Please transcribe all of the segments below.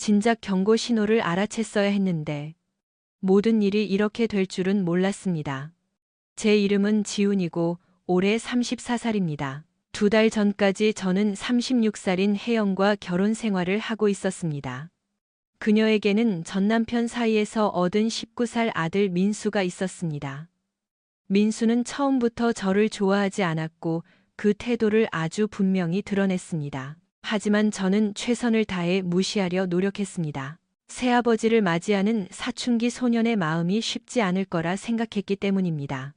진작 경고 신호를 알아챘어야 했는데 모든 일이 이렇게 될 줄은 몰랐습니다. 제 이름은 지훈이고 올해 34살입니다. 두 달 전까지 저는 36살인 혜영과 결혼 생활을 하고 있었습니다. 그녀에게는 전 남편 사이에서 얻은 19살 아들 민수가 있었습니다. 민수는 처음부터 저를 좋아하지 않았고 그 태도를 아주 분명히 드러냈습니다. 하지만 저는 최선을 다해 무시하려 노력했습니다. 새아버지를 맞이하는 사춘기 소년의 마음이 쉽지 않을 거라 생각했기 때문입니다.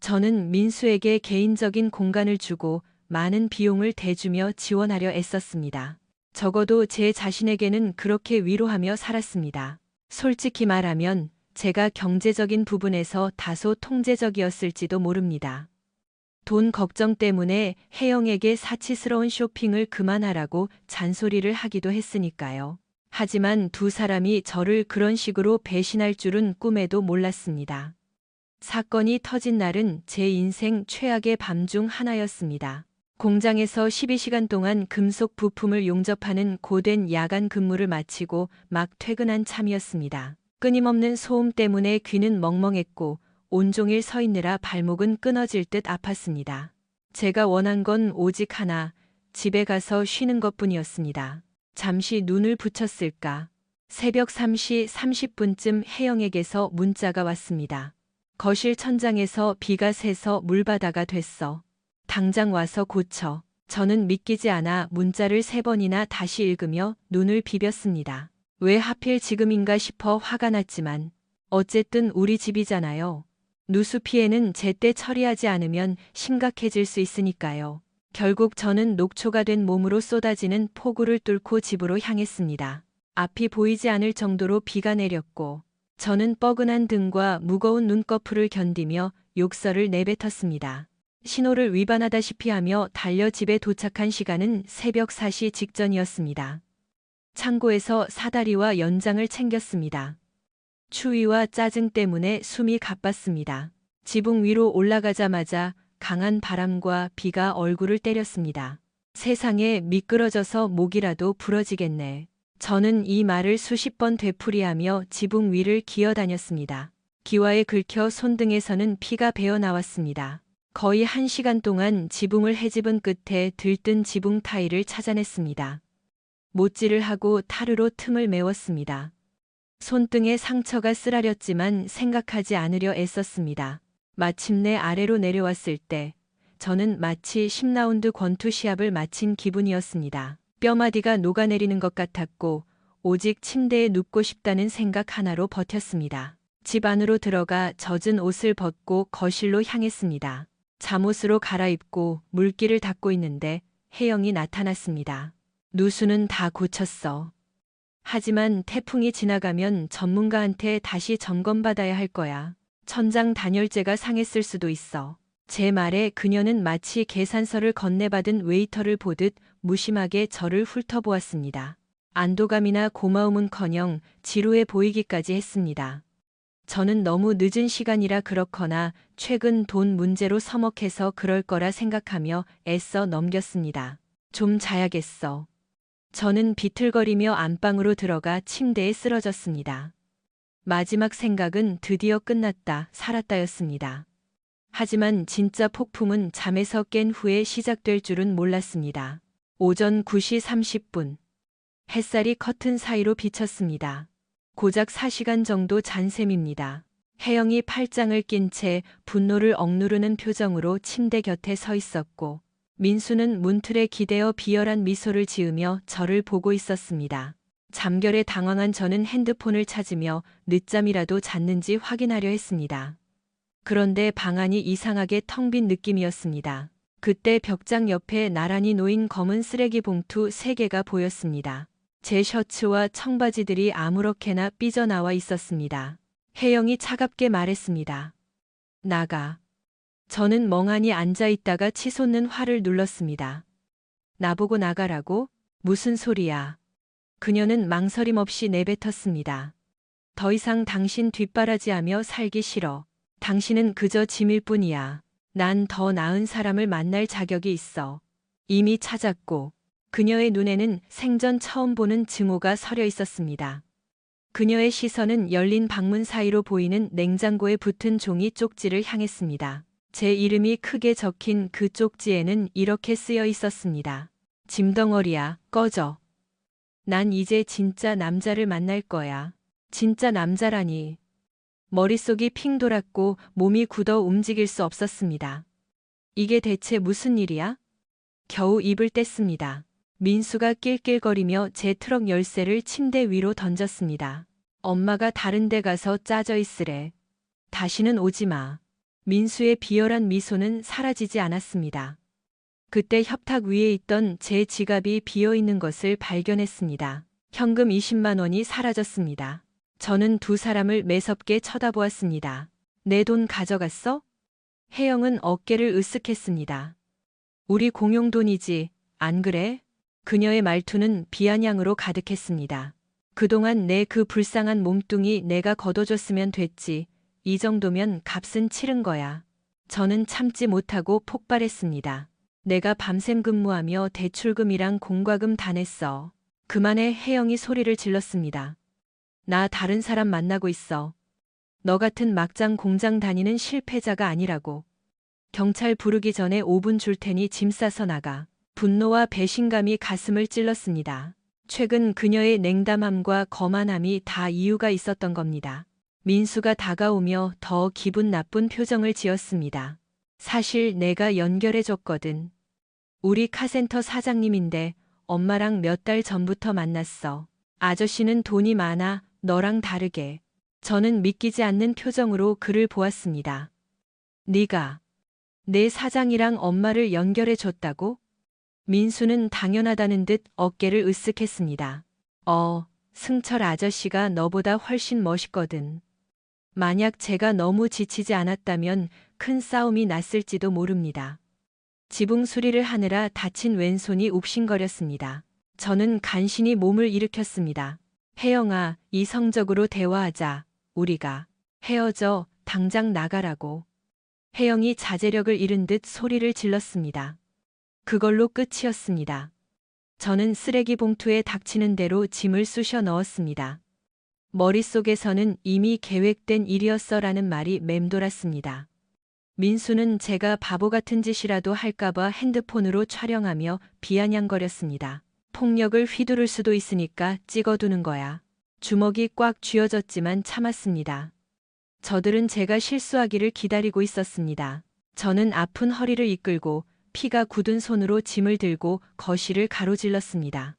저는 민수에게 개인적인 공간을 주고 많은 비용을 대주며 지원하려 애썼습니다. 적어도 제 자신에게는 그렇게 위로하며 살았습니다. 솔직히 말하면 제가 경제적인 부분에서 다소 통제적이었을지도 모릅니다. 돈 걱정 때문에 혜영에게 사치스러운 쇼핑을 그만하라고 잔소리를 하기도 했으니까요. 하지만 두 사람이 저를 그런 식으로 배신할 줄은 꿈에도 몰랐습니다. 사건이 터진 날은 제 인생 최악의 밤 중 하나였습니다. 공장에서 12시간 동안 금속 부품을 용접하는 고된 야간 근무를 마치고 막 퇴근한 참이었습니다. 끊임없는 소음 때문에 귀는 멍멍했고 온종일 서 있느라 발목은 끊어질 듯 아팠습니다. 제가 원한 건 오직 하나, 집에 가서 쉬는 것 뿐이었습니다. 잠시 눈을 붙였을까. 새벽 3시 30분쯤 혜영에게서 문자가 왔습니다. 거실 천장에서 비가 새서 물바다가 됐어. 당장 와서 고쳐. 저는 믿기지 않아 문자를 세 번이나 다시 읽으며 눈을 비볐습니다. 왜 하필 지금인가 싶어 화가 났지만 어쨌든 우리 집이잖아요. 누수 피해는 제때 처리하지 않으면 심각해질 수 있으니까요. 결국 저는 녹초가 된 몸으로 쏟아지는 폭우를 뚫고 집으로 향했습니다. 앞이 보이지 않을 정도로 비가 내렸고 저는 뻐근한 등과 무거운 눈꺼풀을 견디며 욕설을 내뱉었습니다. 신호를 위반하다시피 하며 달려 집에 도착한 시간은 새벽 4시 직전이었습니다. 창고에서 사다리와 연장을 챙겼습니다. 추위와 짜증 때문에 숨이 가빴습니다. 지붕 위로 올라가자마자 강한 바람과 비가 얼굴을 때렸습니다. 세상에 미끄러져서 목이라도 부러지겠네. 저는 이 말을 수십 번 되풀이하며 지붕 위를 기어다녔습니다. 기와에 긁혀 손등에서는 피가 배어 나왔습니다. 거의 한 시간 동안 지붕을 헤집은 끝에 들뜬 지붕 타일을 찾아냈습니다. 못질을 하고 타르로 틈을 메웠습니다. 손등에 상처가 쓰라렸지만 생각하지 않으려 애썼습니다. 마침내 아래로 내려왔을 때 저는 마치 10라운드 권투 시합을 마친 기분이었습니다. 뼈마디가 녹아내리는 것 같았고 오직 침대에 눕고 싶다는 생각 하나로 버텼습니다. 집 안으로 들어가 젖은 옷을 벗고 거실로 향했습니다. 잠옷으로 갈아입고 물기를 닦고 있는데 혜영이 나타났습니다. 누수는 다 고쳤어. 하지만 태풍이 지나가면 전문가한테 다시 점검받아야 할 거야. 천장 단열재가 상했을 수도 있어. 제 말에 그녀는 마치 계산서를 건네받은 웨이터를 보듯 무심하게 저를 훑어보았습니다. 안도감이나 고마움은커녕 지루해 보이기까지 했습니다. 저는 너무 늦은 시간이라 그렇거나 최근 돈 문제로 서먹해서 그럴 거라 생각하며 애써 넘겼습니다. 좀 자야겠어. 저는 비틀거리며 안방으로 들어가 침대에 쓰러졌습니다. 마지막 생각은 드디어 끝났다, 살았다였습니다. 하지만 진짜 폭풍은 잠에서 깬 후에 시작될 줄은 몰랐습니다. 오전 9시 30분. 햇살이 커튼 사이로 비쳤습니다. 고작 4시간 정도 잔 셈입니다. 혜영이 팔짱을 낀 채 분노를 억누르는 표정으로 침대 곁에 서 있었고, 민수는 문틀에 기대어 비열한 미소를 지으며 저를 보고 있었습니다. 잠결에 당황한 저는 핸드폰을 찾으며 늦잠이라도 잤는지 확인하려 했습니다. 그런데 방안이 이상하게 텅 빈 느낌이었습니다. 그때 벽장 옆에 나란히 놓인 검은 쓰레기 봉투 3개가 보였습니다. 제 셔츠와 청바지들이 아무렇게나 삐져나와 있었습니다. 혜영이 차갑게 말했습니다. 나가. 저는 멍하니 앉아 있다가 치솟는 화를 눌렀습니다. 나보고 나가라고? 무슨 소리야. 그녀는 망설임 없이 내뱉었습니다. 더 이상 당신 뒷바라지하며 살기 싫어. 당신은 그저 짐일 뿐이야. 난 더 나은 사람을 만날 자격이 있어. 이미 찾았고, 그녀의 눈에는 생전 처음 보는 증오가 서려 있었습니다. 그녀의 시선은 열린 방문 사이로 보이는 냉장고에 붙은 종이 쪽지를 향했습니다. 제 이름이 크게 적힌 그 쪽지에는 이렇게 쓰여 있었습니다. 짐덩어리야, 꺼져. 난 이제 진짜 남자를 만날 거야. 진짜 남자라니. 머릿속이 핑 돌았고 몸이 굳어 움직일 수 없었습니다. 이게 대체 무슨 일이야? 겨우 입을 뗐습니다. 민수가 낄낄거리며 제 트럭 열쇠를 침대 위로 던졌습니다. 엄마가 다른 데 가서 짜져 있으래. 다시는 오지 마. 민수의 비열한 미소는 사라지지 않았습니다. 그때 협탁 위에 있던 제 지갑이 비어 있는 것을 발견했습니다. 현금 20만 원이 사라졌습니다. 저는 두 사람을 매섭게 쳐다보았습니다. 내 돈 가져갔어? 혜영은 어깨를 으쓱했습니다. 우리 공용 돈이지, 안 그래? 그녀의 말투는 비아냥으로 가득했습니다. 그동안 내 그 불쌍한 몸뚱이 내가 걷어줬으면 됐지. 이 정도면 값은 치른 거야. 저는 참지 못하고 폭발했습니다. 내가 밤샘 근무하며 대출금이랑 공과금 다 냈어. 그만해 혜영이 소리를 질렀습니다. 나 다른 사람 만나고 있어. 너 같은 막장 공장 다니는 실패자가 아니라고. 경찰 부르기 전에 5분 줄 테니 짐 싸서 나가. 분노와 배신감이 가슴을 찔렀습니다. 최근 그녀의 냉담함과 거만함이 다 이유가 있었던 겁니다. 민수가 다가오며 더 기분 나쁜 표정을 지었습니다. 사실 내가 연결해줬거든. 우리 카센터 사장님인데 엄마랑 몇 달 전부터 만났어. 아저씨는 돈이 많아 너랑 다르게. 저는 믿기지 않는 표정으로 그를 보았습니다. 네가 내 사장이랑 엄마를 연결해 줬다고? 민수는 당연하다는 듯 어깨를 으쓱했습니다. 어, 승철 아저씨가 너보다 훨씬 멋있거든. 만약 제가 너무 지치지 않았다면 큰 싸움이 났을지도 모릅니다. 지붕 수리를 하느라 다친 왼손이 욱신거렸습니다. 저는 간신히 몸을 일으켰습니다. 혜영아, 이성적으로 대화하자. 우리가 헤어져 당장 나가라고. 혜영이 자제력을 잃은 듯 소리를 질렀습니다. 그걸로 끝이었습니다. 저는 쓰레기 봉투에 닥치는 대로 짐을 쑤셔 넣었습니다. 머릿속에서는 이미 계획된 일이었어라는 말이 맴돌았습니다. 민수는 제가 바보 같은 짓이라도 할까봐 핸드폰으로 촬영하며 비아냥거렸습니다. 폭력을 휘두를 수도 있으니까 찍어두는 거야. 주먹이 꽉 쥐어졌지만 참았습니다. 저들은 제가 실수하기를 기다리고 있었습니다. 저는 아픈 허리를 이끌고 피가 굳은 손으로 짐을 들고 거실을 가로질렀습니다.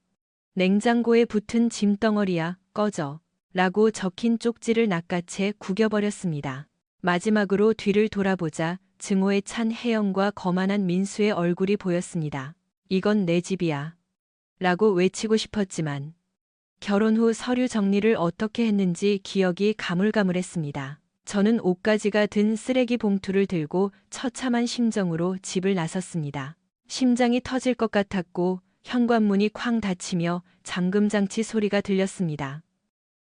냉장고에 붙은 짐덩어리야, 꺼져. 라고 적힌 쪽지를 낚아채 구겨버렸습니다. 마지막으로 뒤를 돌아보자 증오에 찬 혜영과 거만한 민수의 얼굴이 보였습니다. 이건 내 집이야. 라고 외치고 싶었지만 결혼 후 서류 정리를 어떻게 했는지 기억이 가물가물했습니다. 저는 옷가지가 든 쓰레기 봉투를 들고 처참한 심정으로 집을 나섰습니다. 심장이 터질 것 같았고 현관문이 쾅 닫히며 잠금장치 소리가 들렸습니다.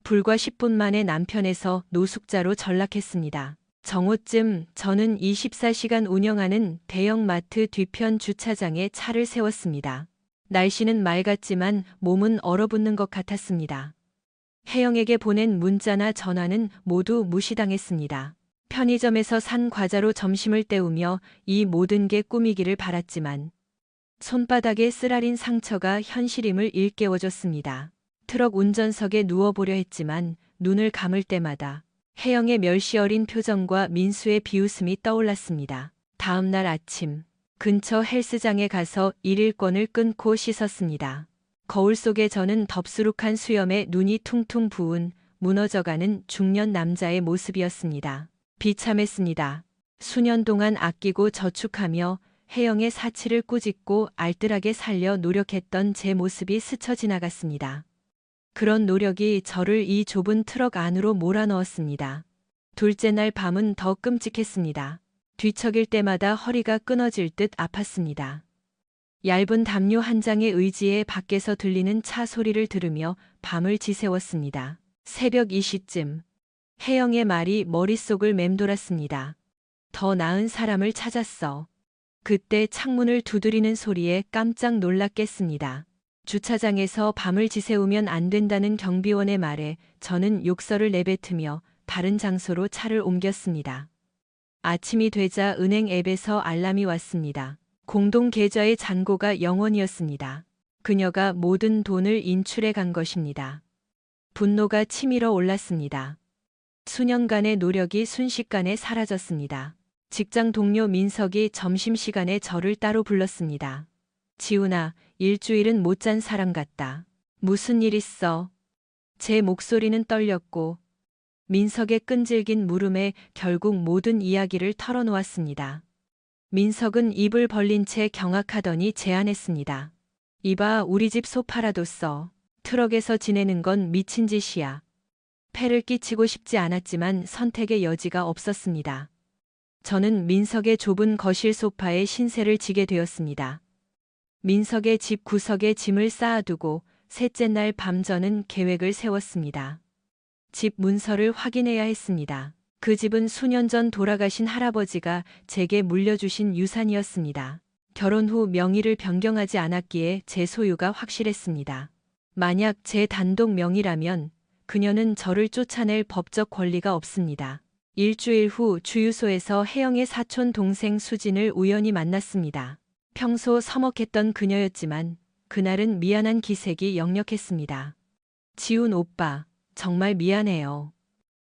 불과 10분 만에 남편에서 노숙자로 전락했습니다. 정오쯤 저는 24시간 운영하는 대형마트 뒤편 주차장에 차를 세웠습니다. 날씨는 맑았지만 몸은 얼어붙는 것 같았습니다. 혜영에게 보낸 문자나 전화는 모두 무시당했습니다. 편의점에서 산 과자로 점심을 때우며 이 모든 게 꿈이기를 바랐지만 손바닥에 쓰라린 상처가 현실임을 일깨워줬습니다. 트럭 운전석에 누워보려 했지만 눈을 감을 때마다 혜영의 멸시 어린 표정과 민수의 비웃음이 떠올랐습니다. 다음 날 아침 근처 헬스장에 가서 일일권을 끊고 씻었습니다. 거울 속에 저는 덥수룩한 수염에 눈이 퉁퉁 부은 무너져가는 중년 남자의 모습이었습니다. 비참했습니다. 수년 동안 아끼고 저축하며 혜영의 사치를 꾸짖고 알뜰하게 살려 노력했던 제 모습이 스쳐 지나갔습니다. 그런 노력이 저를 이 좁은 트럭 안으로 몰아넣었습니다. 둘째 날 밤은 더 끔찍했습니다. 뒤척일 때마다 허리가 끊어질 듯 아팠습니다. 얇은 담요 한 장의 의지에 밖에서 들리는 차 소리를 들으며 밤을 지새웠습니다. 새벽 2시쯤 혜영의 말이 머릿속을 맴돌았습니다. 더 나은 사람을 찾았어. 그때 창문을 두드리는 소리에 깜짝 놀랐겠습니다. 주차장에서 밤을 지새우면 안 된다는 경비원의 말에 저는 욕설을 내뱉으며 다른 장소로 차를 옮겼습니다. 아침이 되자 은행 앱에서 알람이 왔습니다. 공동 계좌의 잔고가 0원이었습니다. 그녀가 모든 돈을 인출해 간 것입니다. 분노가 치밀어 올랐습니다. 수년간의 노력이 순식간에 사라졌습니다. 직장 동료 민석이 점심시간에 저를 따로 불렀습니다. 지훈아, 일주일은 못 잔 사람 같다. 무슨 일 있어? 제 목소리는 떨렸고 민석의 끈질긴 물음에 결국 모든 이야기를 털어놓았습니다. 민석은 입을 벌린 채 경악하더니 제안했습니다. 이봐, 우리 집 소파라도 써. 트럭에서 지내는 건 미친 짓이야. 폐를 끼치고 싶지 않았지만 선택의 여지가 없었습니다. 저는 민석의 좁은 거실 소파에 신세를 지게 되었습니다. 민석의 집 구석에 짐을 쌓아두고 셋째 날 밤 저는 계획을 세웠습니다. 집 문서를 확인해야 했습니다. 그 집은 수년 전 돌아가신 할아버지가 제게 물려주신 유산이었습니다. 결혼 후 명의를 변경하지 않았기에 제 소유가 확실했습니다. 만약 제 단독 명의라면 그녀는 저를 쫓아낼 법적 권리가 없습니다. 일주일 후 주유소에서 혜영의 사촌 동생 수진을 우연히 만났습니다. 평소 서먹했던 그녀였지만 그날은 미안한 기색이 역력했습니다. 지훈 오빠, 정말 미안해요.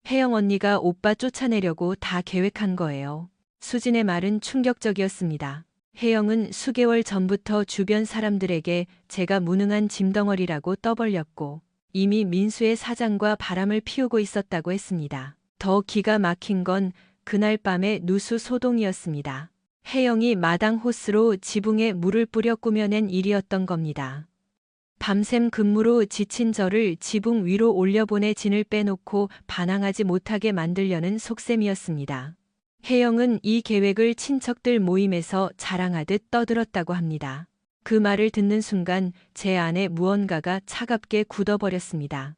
혜영 언니가 오빠 쫓아내려고 다 계획한 거예요. 수진의 말은 충격적이었습니다. 혜영은 수개월 전부터 주변 사람들에게 제가 무능한 짐덩어리라고 떠벌렸고 이미 민수의 사장과 바람을 피우고 있었다고 했습니다. 더 기가 막힌 건 그날 밤의 누수 소동이었습니다. 혜영이 마당 호스로 지붕에 물을 뿌려 꾸며낸 일이었던 겁니다. 밤샘 근무로 지친 저를 지붕 위로 올려보내 진을 빼놓고 반항하지 못하게 만들려는 속셈이었습니다. 혜영은 이 계획을 친척들 모임에서 자랑하듯 떠들었다고 합니다. 그 말을 듣는 순간 제 안에 무언가가 차갑게 굳어버렸습니다.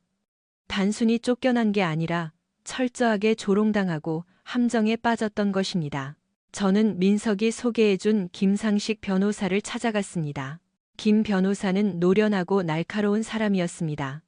단순히 쫓겨난 게 아니라 철저하게 조롱당하고 함정에 빠졌던 것입니다. 저는 민석이 소개해준 김상식 변호사를 찾아갔습니다. 김 변호사는 노련하고 날카로운 사람이었습니다.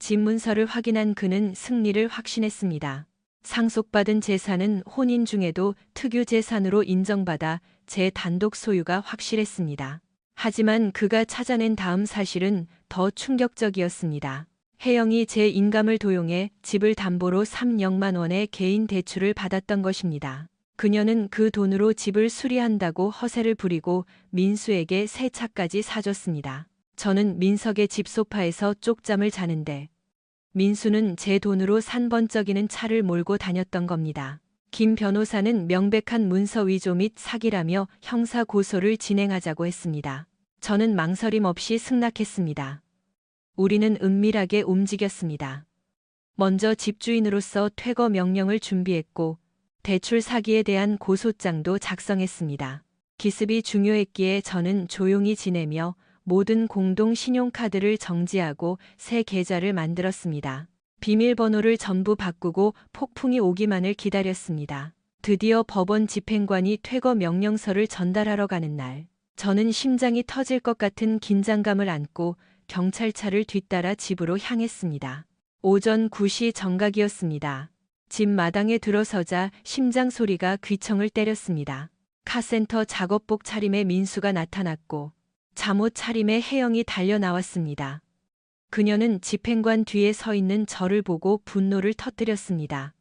집문서를 확인한 그는 승리를 확신했습니다. 상속받은 재산은 혼인 중에도 특유 재산으로 인정받아 제 단독 소유가 확실했습니다. 하지만 그가 찾아낸 다음 사실은 더 충격적이었습니다. 혜영이 제 인감을 도용해 집을 담보로 3억만 원의 개인 대출을 받았던 것입니다. 그녀는 그 돈으로 집을 수리한다고 허세를 부리고 민수에게 새 차까지 사줬습니다. 저는 민석의 집 소파에서 쪽잠을 자는데 민수는 제 돈으로 산 번쩍이는 차를 몰고 다녔던 겁니다. 김 변호사는 명백한 문서 위조 및 사기라며 형사 고소를 진행하자고 했습니다. 저는 망설임 없이 승낙했습니다. 우리는 은밀하게 움직였습니다. 먼저 집주인으로서 퇴거 명령을 준비했고 대출 사기에 대한 고소장도 작성했습니다. 기습이 중요했기에 저는 조용히 지내며 모든 공동 신용카드를 정지하고 새 계좌를 만들었습니다. 비밀번호를 전부 바꾸고 폭풍이 오기만을 기다렸습니다. 드디어 법원 집행관이 퇴거 명령서를 전달하러 가는 날, 저는 심장이 터질 것 같은 긴장감을 안고 경찰차를 뒤따라 집으로 향했습니다. 오전 9시 정각이었습니다. 집 마당에 들어서자 심장 소리가 귀청을 때렸습니다. 카센터 작업복 차림의 민수가 나타났고 잠옷 차림의 혜영이 달려 나왔습니다. 그녀는 집행관 뒤에 서 있는 저를 보고 분노를 터뜨렸습니다.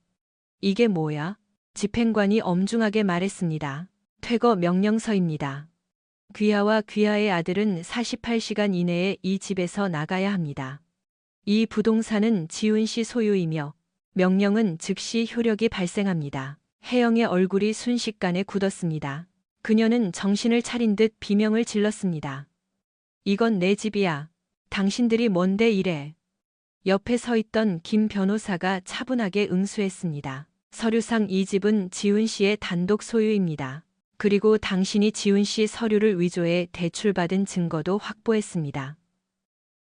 이게 뭐야? 집행관이 엄중하게 말했습니다. 퇴거 명령서입니다. 귀하와 귀하의 아들은 48시간 이내에 이 집에서 나가야 합니다. 이 부동산은 지훈 씨 소유이며 명령은 즉시 효력이 발생합니다. 혜영의 얼굴이 순식간에 굳었습니다. 그녀는 정신을 차린 듯 비명을 질렀습니다. 이건 내 집이야. 당신들이 뭔데 이래. 옆에 서 있던 김 변호사가 차분하게 응수했습니다. 서류상 이 집은 지훈 씨의 단독 소유입니다. 그리고 당신이 지훈 씨 서류를 위조해 대출받은 증거도 확보했습니다.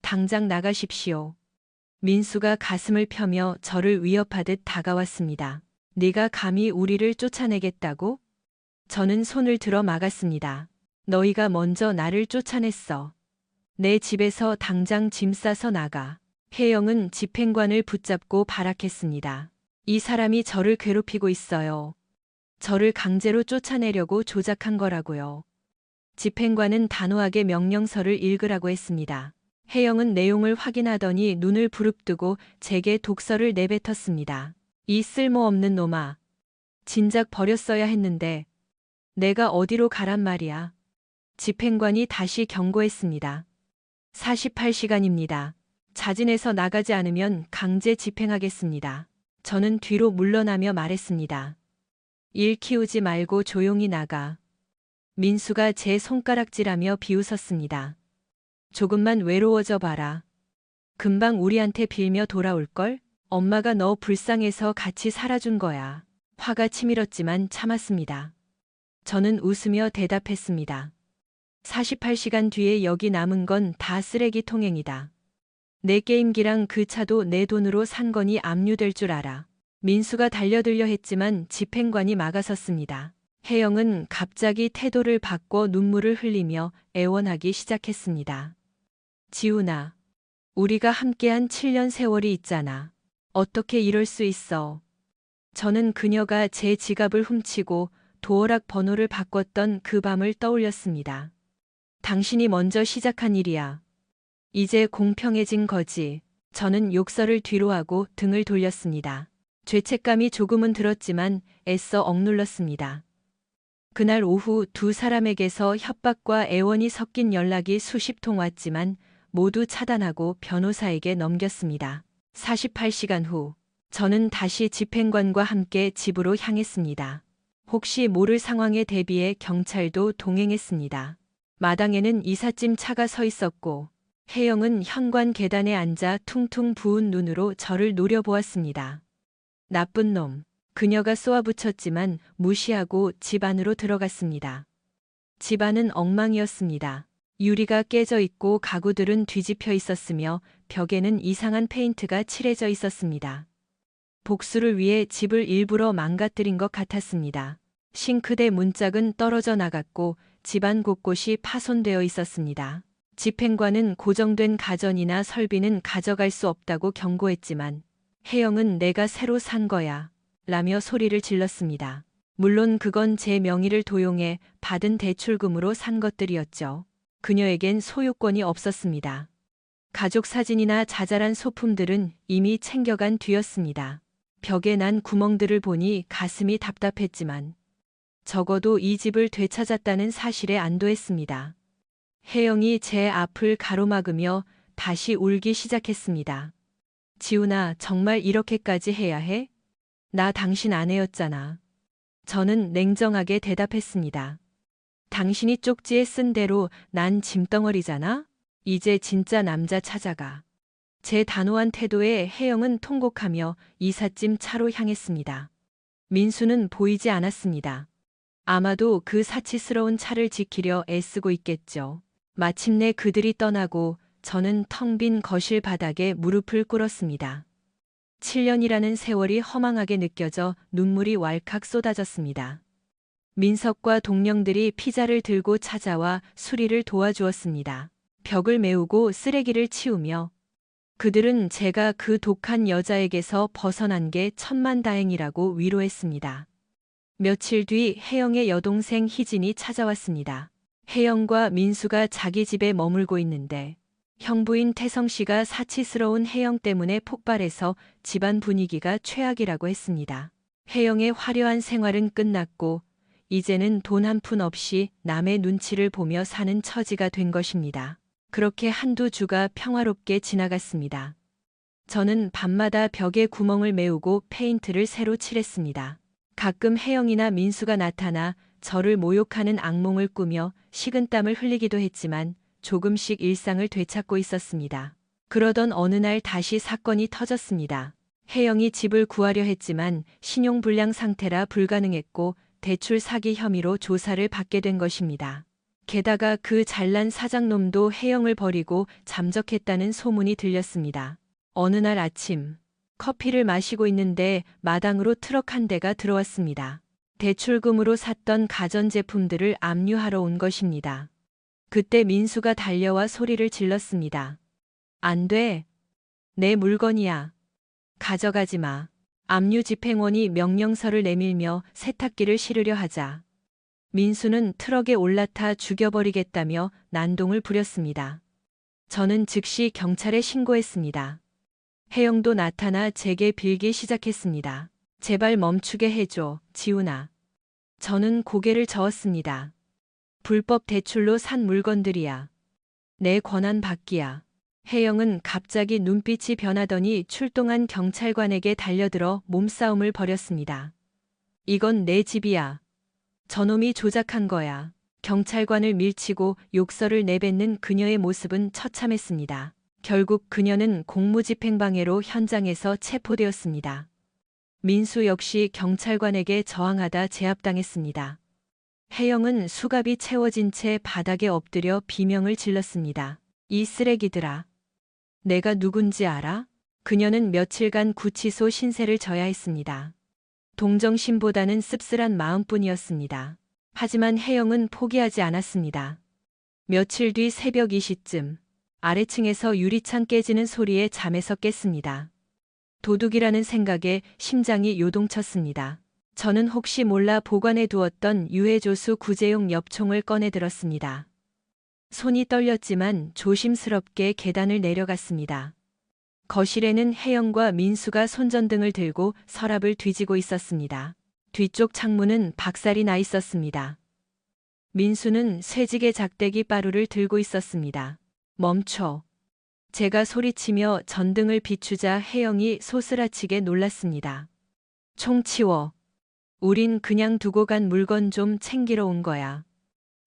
당장 나가십시오. 민수가 가슴을 펴며 저를 위협하듯 다가왔습니다. 네가 감히 우리를 쫓아내겠다고? 저는 손을 들어 막았습니다. 너희가 먼저 나를 쫓아냈어. 내 집에서 당장 짐 싸서 나가. 혜영은 집행관을 붙잡고 발악했습니다. 이 사람이 저를 괴롭히고 있어요. 저를 강제로 쫓아내려고 조작한 거라고요. 집행관은 단호하게 명령서를 읽으라고 했습니다. 혜영은 내용을 확인하더니 눈을 부릅뜨고 제게 독서를 내뱉었습니다. 이 쓸모없는 놈아. 진작 버렸어야 했는데 내가 어디로 가란 말이야. 집행관이 다시 경고했습니다. 48시간입니다. 자진해서 나가지 않으면 강제 집행하겠습니다. 저는 뒤로 물러나며 말했습니다. 일 키우지 말고 조용히 나가. 민수가 제 손가락질하며 비웃었습니다. 조금만 외로워져 봐라. 금방 우리한테 빌며 돌아올걸? 엄마가 너 불쌍해서 같이 살아준 거야. 화가 치밀었지만 참았습니다. 저는 웃으며 대답했습니다. 48시간 뒤에 여기 남은 건 다 쓰레기 통행이다. 내 게임기랑 그 차도 내 돈으로 산 거니 압류될 줄 알아. 민수가 달려들려 했지만 집행관이 막아섰습니다. 혜영은 갑자기 태도를 바꿔 눈물을 흘리며 애원하기 시작했습니다. 지훈아, 우리가 함께한 7년 세월이 있잖아. 어떻게 이럴 수 있어? 저는 그녀가 제 지갑을 훔치고 도어락 번호를 바꿨던 그 밤을 떠올렸습니다. 당신이 먼저 시작한 일이야. 이제 공평해진 거지. 저는 욕설을 뒤로하고 등을 돌렸습니다. 죄책감이 조금은 들었지만 애써 억눌렀습니다. 그날 오후 두 사람에게서 협박과 애원이 섞인 연락이 수십 통 왔지만 모두 차단하고 변호사에게 넘겼습니다. 48시간 후 저는 다시 집행관과 함께 집으로 향했습니다. 혹시 모를 상황에 대비해 경찰도 동행했습니다. 마당에는 이삿짐 차가 서 있었고 혜영은 현관 계단에 앉아 퉁퉁 부은 눈으로 저를 노려보았습니다. 나쁜 놈. 그녀가 쏘아붙였지만 무시하고 집 안으로 들어갔습니다. 집 안은 엉망이었습니다. 유리가 깨져 있고 가구들은 뒤집혀 있었으며 벽에는 이상한 페인트가 칠해져 있었습니다. 복수를 위해 집을 일부러 망가뜨린 것 같았습니다. 싱크대 문짝은 떨어져 나갔고 집안 곳곳이 파손되어 있었습니다. 집행관은 고정된 가전이나 설비는 가져갈 수 없다고 경고했지만 혜영은 내가 새로 산 거야. 라며 소리를 질렀습니다. 물론 그건 제 명의를 도용해 받은 대출금으로 산 것들이었죠. 그녀에겐 소유권이 없었습니다. 가족 사진이나 자잘한 소품들은 이미 챙겨간 뒤였습니다. 벽에 난 구멍들을 보니 가슴이 답답했지만 적어도 이 집을 되찾았다는 사실에 안도했습니다. 혜영이 제 앞을 가로막으며 다시 울기 시작했습니다. 지훈아, 정말 이렇게까지 해야 해? 나 당신 아내였잖아. 저는 냉정하게 대답했습니다. 당신이 쪽지에 쓴 대로 난 짐덩어리잖아? 이제 진짜 남자 찾아가. 제 단호한 태도에 혜영은 통곡하며 이삿짐 차로 향했습니다. 민수는 보이지 않았습니다. 아마도 그 사치스러운 차를 지키려 애쓰고 있겠죠. 마침내 그들이 떠나고 저는 텅 빈 거실 바닥에 무릎을 꿇었습니다. 7년이라는 세월이 허망하게 느껴져 눈물이 왈칵 쏟아졌습니다. 민석과 동령들이 피자를 들고 찾아와 수리를 도와주었습니다. 벽을 메우고 쓰레기를 치우며 그들은 제가 그 독한 여자에게서 벗어난 게 천만다행이라고 위로했습니다. 며칠 뒤 혜영의 여동생 희진이 찾아왔습니다. 혜영과 민수가 자기 집에 머물고 있는데 형부인 태성 씨가 사치스러운 혜영 때문에 폭발해서 집안 분위기가 최악이라고 했습니다. 혜영의 화려한 생활은 끝났고 이제는 돈 한 푼 없이 남의 눈치를 보며 사는 처지가 된 것입니다. 그렇게 한두 주가 평화롭게 지나갔습니다. 저는 밤마다 벽에 구멍을 메우고 페인트를 새로 칠했습니다. 가끔 혜영이나 민수가 나타나 저를 모욕하는 악몽을 꾸며 식은땀을 흘리기도 했지만 조금씩 일상을 되찾고 있었습니다. 그러던 어느 날 다시 사건이 터졌습니다. 혜영이 집을 구하려 했지만 신용불량 상태라 불가능했고 대출 사기 혐의로 조사를 받게 된 것입니다. 게다가 그 잘난 사장놈도 혜영을 버리고 잠적했다는 소문이 들렸습니다. 어느 날 아침 커피를 마시고 있는데 마당으로 트럭 한 대가 들어왔습니다. 대출금으로 샀던 가전제품들을 압류하러 온 것입니다. 그때 민수가 달려와 소리를 질렀습니다. 안 돼. 내 물건이야. 가져가지 마. 압류 집행원이 명령서를 내밀며 세탁기를 실으려 하자. 민수는 트럭에 올라타 죽여버리겠다며 난동을 부렸습니다. 저는 즉시 경찰에 신고했습니다. 혜영도 나타나 제게 빌기 시작했습니다. 제발 멈추게 해줘, 지훈아. 저는 고개를 저었습니다. 불법 대출로 산 물건들이야. 내 권한 받기야. 혜영은 갑자기 눈빛이 변하더니 출동한 경찰관에게 달려들어 몸싸움을 벌였습니다. 이건 내 집이야. 저놈이 조작한 거야. 경찰관을 밀치고 욕설을 내뱉는 그녀의 모습은 처참했습니다. 결국 그녀는 공무집행방해로 현장에서 체포되었습니다. 민수 역시 경찰관에게 저항하다 제압당했습니다. 혜영은 수갑이 채워진 채 바닥에 엎드려 비명을 질렀습니다. 이 쓰레기들아. 내가 누군지 알아? 그녀는 며칠간 구치소 신세를 져야 했습니다. 동정심보다는 씁쓸한 마음뿐이었습니다. 하지만 혜영은 포기하지 않았습니다. 며칠 뒤 새벽 2시쯤 아래층에서 유리창 깨지는 소리에 잠에서 깼습니다. 도둑이라는 생각에 심장이 요동쳤습니다. 저는 혹시 몰라 보관해 두었던 유해조수 구제용 엽총을 꺼내 들었습니다. 손이 떨렸지만 조심스럽게 계단을 내려갔습니다. 거실에는 혜영과 민수가 손전등을 들고 서랍을 뒤지고 있었습니다. 뒤쪽 창문은 박살이 나 있었습니다. 민수는 쇠지게 작대기 빠루를 들고 있었습니다. 멈춰. 제가 소리치며 전등을 비추자 혜영이 소스라치게 놀랐습니다. 총 치워. 우린 그냥 두고 간 물건 좀 챙기러 온 거야.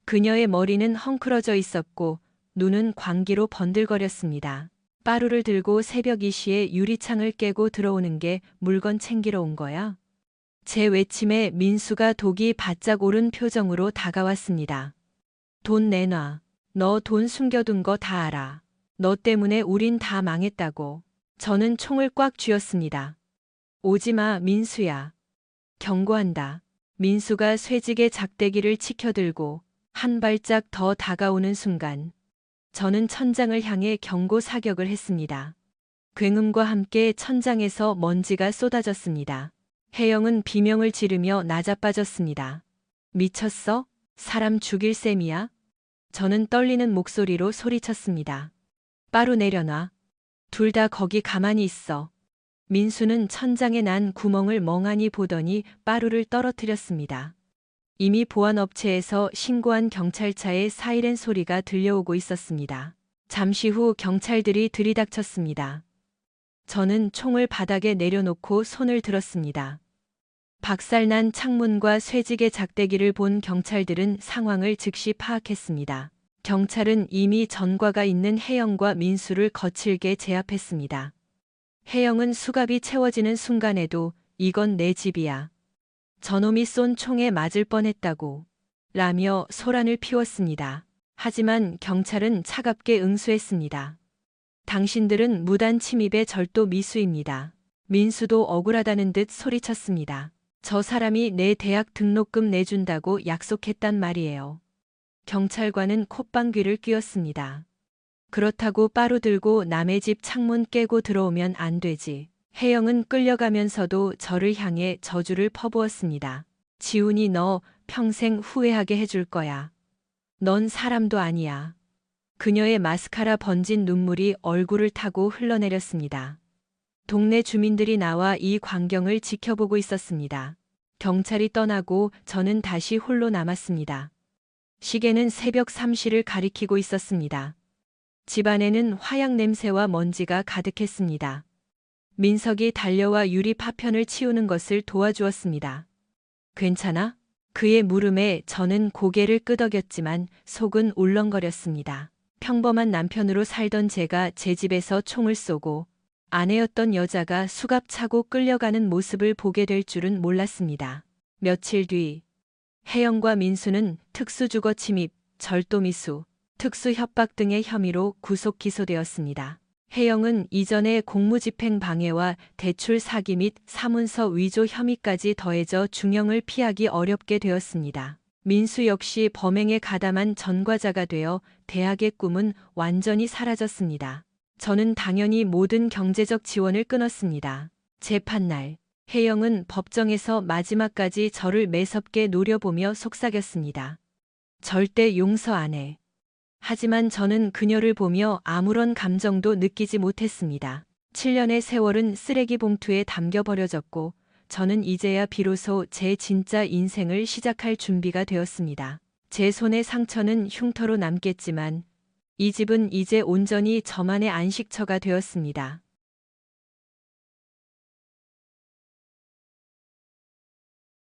그녀의 머리는 헝클어져 있었고 눈은 광기로 번들거렸습니다. 빠루를 들고 새벽 2시에 유리창을 깨고 들어오는 게 물건 챙기러 온 거야? 제 외침에 민수가 독이 바짝 오른 표정으로 다가왔습니다. 돈 내놔. 너 돈 숨겨둔 거 다 알아. 너 때문에 우린 다 망했다고. 저는 총을 꽉 쥐었습니다. 오지 마, 민수야. 경고한다. 민수가 쇠지게 작대기를 치켜들고 한 발짝 더 다가오는 순간 저는 천장을 향해 경고 사격을 했습니다. 굉음과 함께 천장에서 먼지가 쏟아졌습니다. 혜영은 비명을 지르며 나자빠졌습니다. 미쳤어? 사람 죽일 셈이야? 저는 떨리는 목소리로 소리쳤습니다. 빠루 내려놔. 둘 다 거기 가만히 있어. 민수는 천장에 난 구멍을 멍하니 보더니 빠루를 떨어뜨렸습니다. 이미 보안업체에서 신고한 경찰차의 사이렌 소리가 들려오고 있었습니다. 잠시 후 경찰들이 들이닥쳤습니다. 저는 총을 바닥에 내려놓고 손을 들었습니다. 박살난 창문과 쇠지게 작대기를 본 경찰들은 상황을 즉시 파악했습니다. 경찰은 이미 전과가 있는 혜영과 민수를 거칠게 제압했습니다. 혜영은 수갑이 채워지는 순간에도 이건 내 집이야. 저놈이 쏜 총에 맞을 뻔했다고 라며 소란을 피웠습니다. 하지만 경찰은 차갑게 응수했습니다. 당신들은 무단 침입의 절도 미수입니다. 민수도 억울하다는 듯 소리쳤습니다. 저 사람이 내 대학 등록금 내준다고 약속했단 말이에요. 경찰관은 콧방귀를 뀌었습니다. 그렇다고 빠루 들고 남의 집 창문 깨고 들어오면 안 되지. 혜영은 끌려가면서도 저를 향해 저주를 퍼부었습니다. 지훈이 너 평생 후회하게 해줄 거야. 넌 사람도 아니야. 그녀의 마스카라 번진 눈물이 얼굴을 타고 흘러내렸습니다. 동네 주민들이 나와 이 광경을 지켜보고 있었습니다. 경찰이 떠나고 저는 다시 홀로 남았습니다. 시계는 새벽 3시를 가리키고 있었습니다. 집안에는 화약 냄새와 먼지가 가득했습니다. 민석이 달려와 유리 파편을 치우는 것을 도와주었습니다. 괜찮아? 그의 물음에 저는 고개를 끄덕였지만 속은 울렁거렸습니다. 평범한 남편으로 살던 제가 제 집에서 총을 쏘고 아내였던 여자가 수갑 차고 끌려가는 모습을 보게 될 줄은 몰랐습니다. 며칠 뒤 혜영과 민수는 특수주거 침입, 절도 미수, 특수 협박 등의 혐의로 구속 기소되었습니다. 혜영은 이전에 공무집행 방해와 대출 사기 및 사문서 위조 혐의까지 더해져 중형을 피하기 어렵게 되었습니다. 민수 역시 범행에 가담한 전과자가 되어 대학의 꿈은 완전히 사라졌습니다. 저는 당연히 모든 경제적 지원을 끊었습니다. 재판날, 혜영은 법정에서 마지막까지 저를 매섭게 노려보며 속삭였습니다. 절대 용서 안 해. 하지만 저는 그녀를 보며 아무런 감정도 느끼지 못했습니다. 7년의 세월은 쓰레기 봉투에 담겨 버려졌고, 저는 이제야 비로소 제 진짜 인생을 시작할 준비가 되었습니다. 제 손의 상처는 흉터로 남겠지만, 이 집은 이제 온전히 저만의 안식처가 되었습니다.